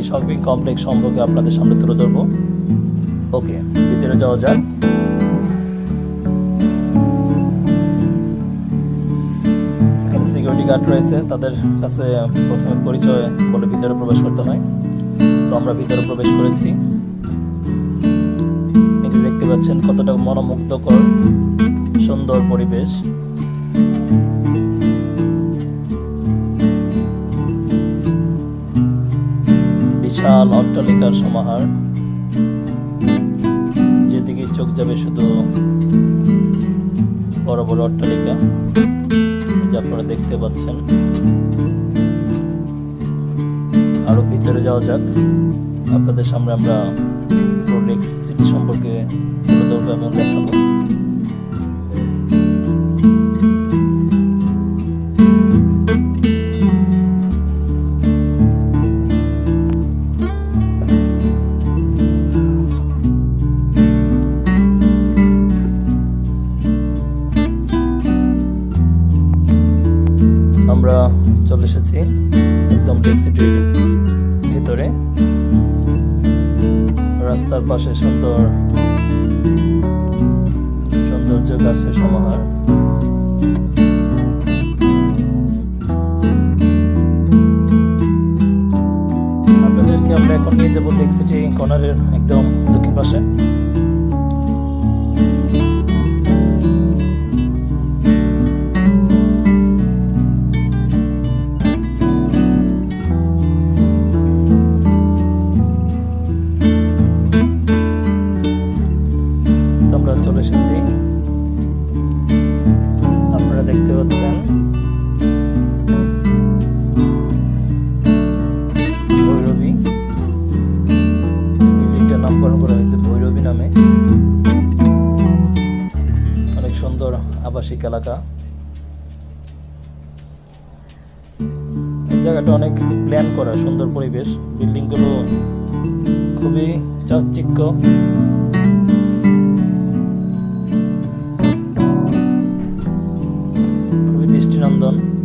এই shopping complex সম্পর্কে আপনাদের সামনে তুলে ধরবো। ওকে, ভিতরে যাওয়া যাক। এখানে সিকিউরিটি গার্ড রয়েছে, তাদের কাছে প্রথমে পরিচয় বলে ভিতরে প্রবেশ করতে হয়। তো আমরা ভিতরে প্রবেশ করেছি। দেখতে পাচ্ছেন কতটা মনোমুগ্ধকর, সুন্দর পরিবেশ। বিশাল অট্টালিকার সমাহার, যেদিকে চোখ যাবে শুধু বড় বড় অট্টালিকা, যা আপনারা দেখতে পাচ্ছেন। আরও ভিতরে যাওয়া যাক। আপনাদের সামনে আমরা সিটি সম্পর্কে তুলে দেখাবো। আমরা চলে এসেছি একদম ট্যাক্সিটির সিটির ভিতরে। রাস্তার পাশে সুন্দর, সৌন্দর্য গাছের সমাহার। আপনাদেরকে আমরা এখন নিয়ে যাব ট্যাক্সিটি সিটি কর্নারের একদম দক্ষিণ পাশে। আপনারা দেখতে পাচ্ছেন। ভৈরবী। বিল্ডিংটার নামকরণ করা হয়েছে ভৈরবী নামে। অনেক সুন্দর আবাসিক এলাকা। জায়গাটা অনেক প্ল্যান করা, সুন্দর পরিবেশ। বিল্ডিংগুলো খুবই চাকচিক্য। Filistin